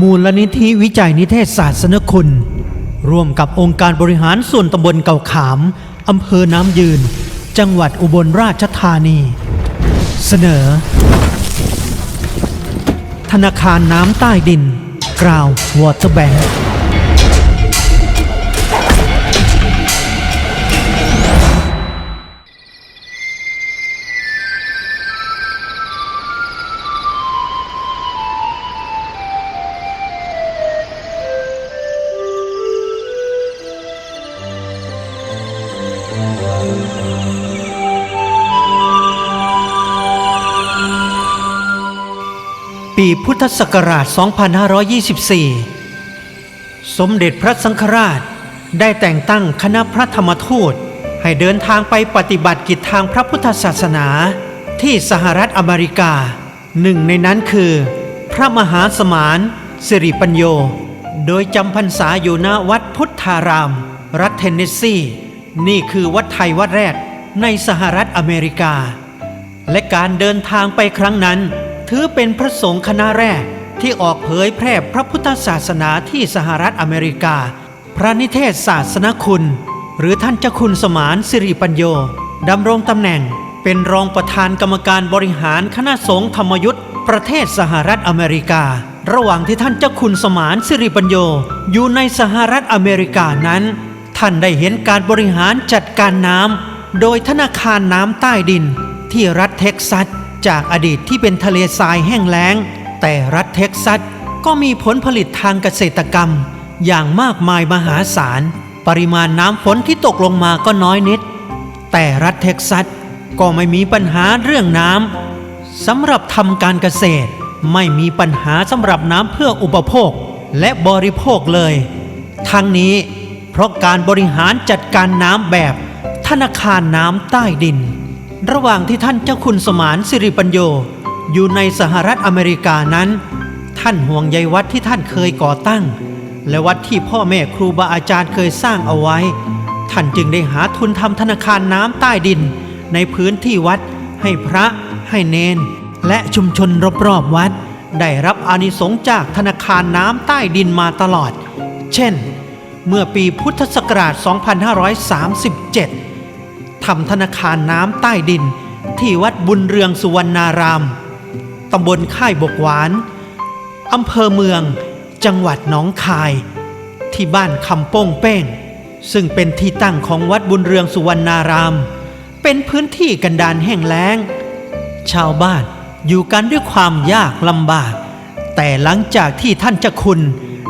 มูลนิธิวิจัยนิเทศศาสนคุณ ร่วมกับองค์การบริหารส่วนตำบลเก่าขาม อำเภอน้ำยืน จังหวัดอุบลราชธานี เสนอ ธนาคารน้ำใต้ดิน กราววอเตอร์แบงค์ ปีพุทธศักราช 2524 สมเด็จพระสังฆราชได้แต่งตั้งคณะพระธรรมทูตให้เดินทางไปปฏิบัติกิจทางพระพุทธศาสนาที่สหรัฐอเมริกา หนึ่งในนั้นคือ พระมหาสมานสิริปัญโย โดยจำพรรษาอยู่ณวัดพุทธาราม รัฐเทนเนสซี นี่คือวัดไทยวัดแรกในสหรัฐอเมริกา และการเดินทางไปครั้งนั้น ถือเป็นพระสงฆ์คณะแรกที่ออกเผยแพร่พระพุทธศาสนาที่สหรัฐอเมริกา พระนิเทศศาสนคุณ หรือท่านเจ้าคุณสมานสิริปัญโยดำรงตำแหน่งเป็นรองประธานกรรมการบริหารคณะสงฆ์ธรรมยุทธ์ประเทศสหรัฐอเมริกา ระหว่างที่ท่านเจ้าคุณสมานสิริปัญโยอยู่ในสหรัฐอเมริกานั้น ท่านได้เห็นการบริหารจัดการน้ำโดยธนาคารน้ำใต้ดินที่รัฐเท็กซัส จากอดีตที่เป็นทะเลทรายแห้งแล้ง แต่รัฐเท็กซัสก็มีผลผลิตทางเกษตรกรรม อย่างมากมายมหาศาล ปริมาณน้ำฝนที่ตกลงมาก็น้อยนิด แต่รัฐเท็กซัสก็ไม่มีปัญหาเรื่องน้ำสำหรับทำการเกษตร ไม่มีปัญหาสำหรับน้ำเพื่ออุปโภคและบริโภคเลย ทั้งนี้เพราะการบริหารจัดการน้ำแบบธนาคารน้ำใต้ดิน ระหว่างที่ท่านเจ้าคุณสมานสิริปัญโยอยู่ในสหรัฐอเมริกานั้น ท่านห่วงใยวัดที่ท่านเคยก่อตั้ง และวัดที่พ่อแม่ครูบาอาจารย์เคยสร้างเอาไว้ ท่านจึงได้หาทุนทำธนาคารน้ำใต้ดิน ในพื้นที่วัด ให้พระ ให้เนน และชุมชนรอบๆวัด ได้รับอานิสงส์จากธนาคารน้ำใต้ดินมาตลอด เช่น เมื่อปีพุทธศักราช 2537 ทำธนาคารน้ำใต้ดิน ที่วัดบุญเรืองสุวรรณาราม ตำบลค่ายบกหวาน อำเภอเมือง จังหวัดหนองคาย ที่บ้านคำโป้งเป้ง ซึ่งเป็นที่ตั้งของวัดบุญเรืองสุวรรณาราม เป็นพื้นที่กันดานแห้งแล้ง ชาวบ้านอยู่กันด้วยความยากลำบาก แต่หลังจากที่ท่านเจ้าคุณ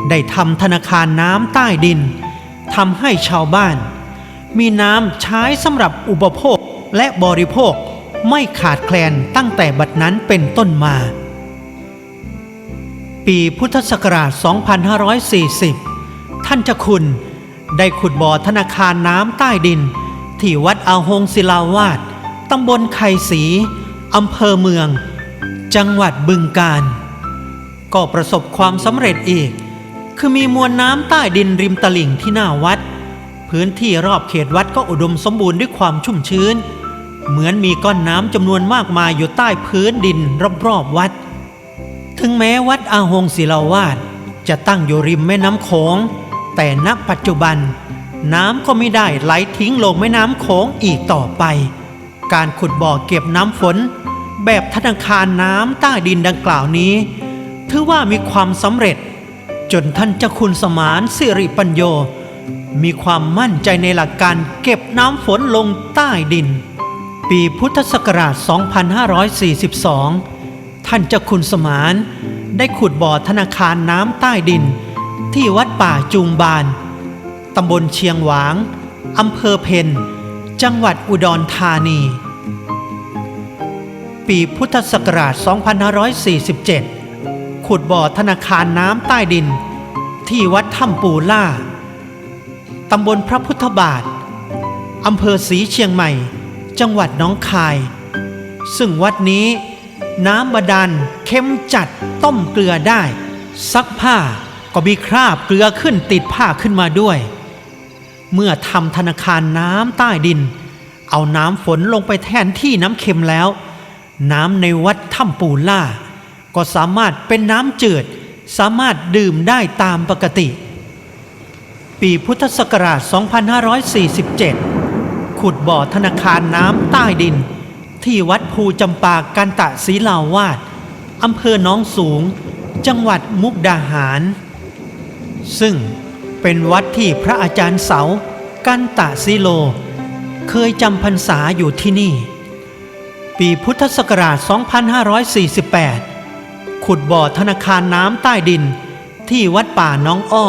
ได้ทำธนาคารน้ำใต้ดินทำให้ชาวบ้าน มีน้ำใช้สำหรับอุปโภคและบริโภคไม่ขาดแคลนตั้งแต่บัดนั้นเป็นต้นมา ปีพุทธศักราช 2540 ท่านเจ้าคุณได้ขุดบ่อธนาคารน้ำใต้ดิน ที่วัดอาหงศิลาวาสตำบลไข่ศรีอำเภอเมือง จังหวัดบึงกาฬก็ประสบความสำเร็จอีก คือมีมวลน้ำใต้ดินริมตลิ่งที่หน้าวัด พื้นที่รอบเขตวัดก็อุดมสมบูรณ์ด้วยความชุ่มชื้น เหมือนมีก้อนน้ำจำนวนมากมายอยู่ใต้พื้นดินรอบๆวัด ถึงแม้วัดอาหงศิลาวาสจะตั้งอยู่ริมแม่น้ำโขง แต่ณปัจจุบัน น้ำก็ไม่ได้ไหลทิ้งลงแม่น้ำโขงอีกต่อไป การขุดบ่อเก็บน้ำฝน แบบธนาคารน้ำใต้ดินดังกล่าวนี้ ถือว่ามีความสำเร็จ จนท่านเจ้าคุณสมานสิริปัญโย มีความมั่นใจในหลักการเก็บน้ำฝนลงใต้ดิน ปีพุทธศักราช 2542 ท่านเจ้าคุณสมาน ได้ขุดบ่อธนาคารน้ำใต้ดิน ที่วัดป่าจูงบาน ตำบลเชียงหวางอำเภอเพนจังหวัดอุดรธานี ปีพุทธศักราช 2547 ขุดบ่อธนาคารน้ำใต้ดิน ที่วัดถ้ำปูล่า ตำบลพระพุทธบาท อำเภอศรีเชียงใหม่ จังหวัดน้องคาย ซึ่งวัดนี้น้ำบาดาลเค็มจัดต้มเกลือได้ ซักผ้าก็มีคราบเกลือขึ้นติดผ้าขึ้นมาด้วย เมื่อทำธนาคารน้ำใต้ดิน เอาน้ำฝนลงไปแทนที่น้ำเค็มแล้ว น้ำในวัดถ้ำปูล่า ก็สามารถเป็นน้ำจืด สามารถดื่มได้ตามปกติ ปีพุทธศักราช 2547 ขุดบ่อธนาคารน้ำใต้ดิน ที่วัดภูจำปากันตะศรีลาวาดอำเภอหน้องสูง จังหวัดมุกดาหาร ซึ่งเป็นวัดที่พระอาจารย์เสา กันตะซีโล เคยจำพรรษาอยู่ที่นี่ ปีพุทธศักราช 2548 ขุดบ่อธนาคารน้ำใต้ดินที่วัดป่าน้องอ้อ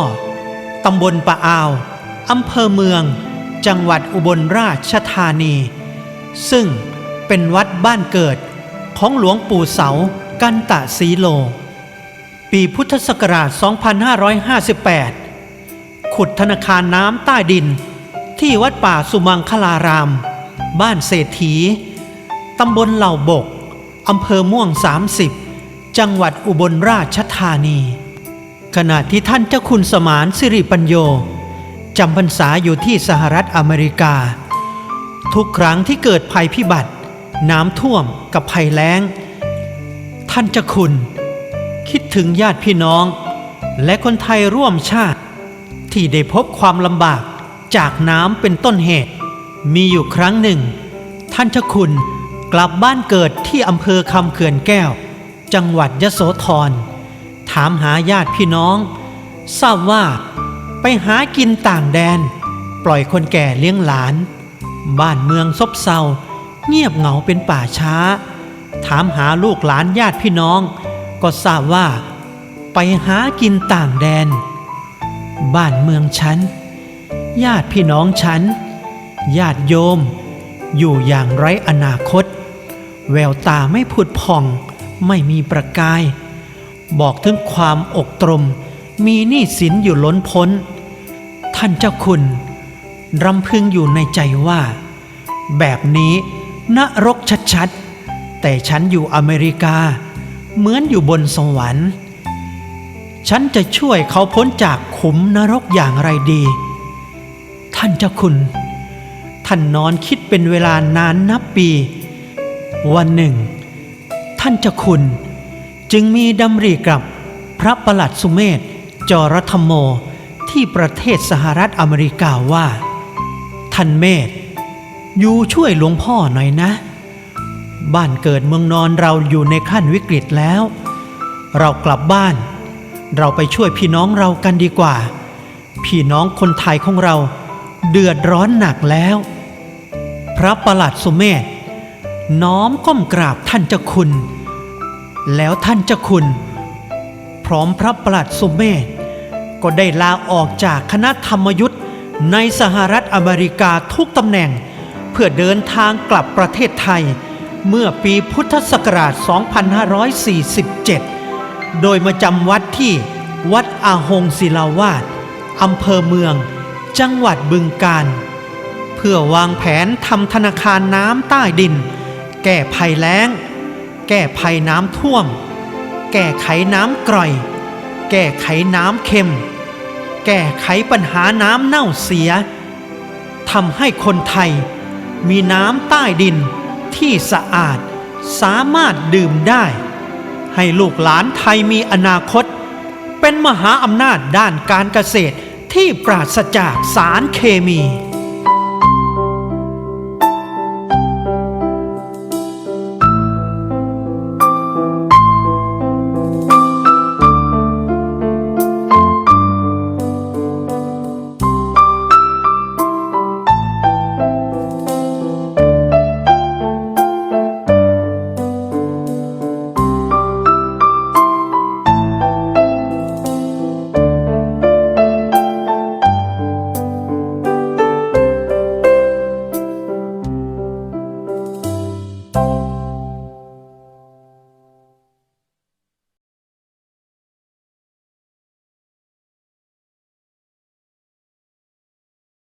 ตำบลป่าอาว อำเภอเมือง จังหวัดอุบลราชธานี ซึ่งเป็นวัดบ้านเกิดของหลวงปู่เสา กันตะสีโล ปีพุทธศักราช 2558 ขุดธนาคารน้ำใต้ดิน ที่วัดป่าสุมังคลาราม บ้านเศรษฐี ตำบลเหล่าบก อำเภอม่วง 30 จังหวัดอุบลราชธานี ขณะที่ท่านเจ้าคุณสมานสิริปัญโยจำพรรษาอยู่ที่สหรัฐอเมริกา ทุกครั้งที่เกิดภัยพิบัติ น้ำท่วมกับภัยแล้ง ท่านเจ้าคุณ คิดถึงญาติพี่น้อง และคนไทยร่วมชาติ ที่ได้พบความลำบากจากน้ำเป็นต้นเหตุ มีอยู่ครั้งหนึ่ง ท่านเจ้าคุณกลับบ้านเกิดที่อำเภอคำเขื่อนแก้ว จังหวัดยโสธร ถามหาญาติพี่น้อง ทราบว่าไปหากินต่างแดน ปล่อยคนแก่เลี้ยงหลาน บ้านเมืองซบเซา เงียบเหงาเป็นป่าช้า ถามหาลูกหลานญาติพี่น้อง ก็ทราบว่า ไปหากินต่างแดน บ้านเมืองฉัน ญาติพี่น้องฉัน ญาติโยม อยู่อย่างไร้อนาคต แววตาไม่ผุดผ่องไม่มีประกาย บอกถึงความอกตรม มีหนี้สินอยู่ล้นพ้น ท่านเจ้าคุณรำพึงอยู่ในใจว่า แบบนี้นรกชัดๆ แต่ฉันอยู่อเมริกา เหมือนอยู่บนสวรรค์ ฉันจะช่วยเขาพ้นจากขุมนรกอย่างไรดี ท่านเจ้าคุณ ท่านนอนคิดเป็นเวลานานนับปี วันหนึ่ง ท่านเจ้าคุณ จึงมีดำริกับพระประหลัดสุเมธจรธรรมโมที่ประเทศสหรัฐอเมริกาว่า ท่านเมธอยู่ช่วยหลวงพ่อหน่อยนะ บ้านเกิดเมืองนอนเราอยู่ในขั้นวิกฤตแล้ว เรากลับบ้าน เราไปช่วยพี่น้องเรากันดีกว่า พี่น้องคนไทยของเราเดือดร้อนหนักแล้ว พระประหลัดสุเมธน้อมก้มกราบท่านเจ้าคุณ แล้วท่านเจ้าคุณ พร้อมพระประหลัดสุเมธก็ได้ลาออกจากคณะธรรมยุทธ์ในสหรัฐอเมริกาทุกตำแหน่ง เพื่อเดินทางกลับประเทศไทย เมื่อปีพุทธศักราช 2547 โดยมาจำวัดที่วัดอาหงศิลาวาสอำเภอเมือง จังหวัดบึงกาฬเพื่อวางแผนทำธนาคารน้ำใต้ดิน แก้ภัยแล้ง แก้ภัยน้ำท่วม แก้ไขน้ำกร่อย แก้ไขน้ำเค็ม แก้ไขปัญหาน้ำเน่าเสียทำให้คนไทยมีน้ำใต้ดินที่สะอาดสามารถดื่มได้ ให้ลูกหลานไทยมีอนาคต เป็นมหาอำนาจด้านการเกษตรที่ปราศจากสารเคมี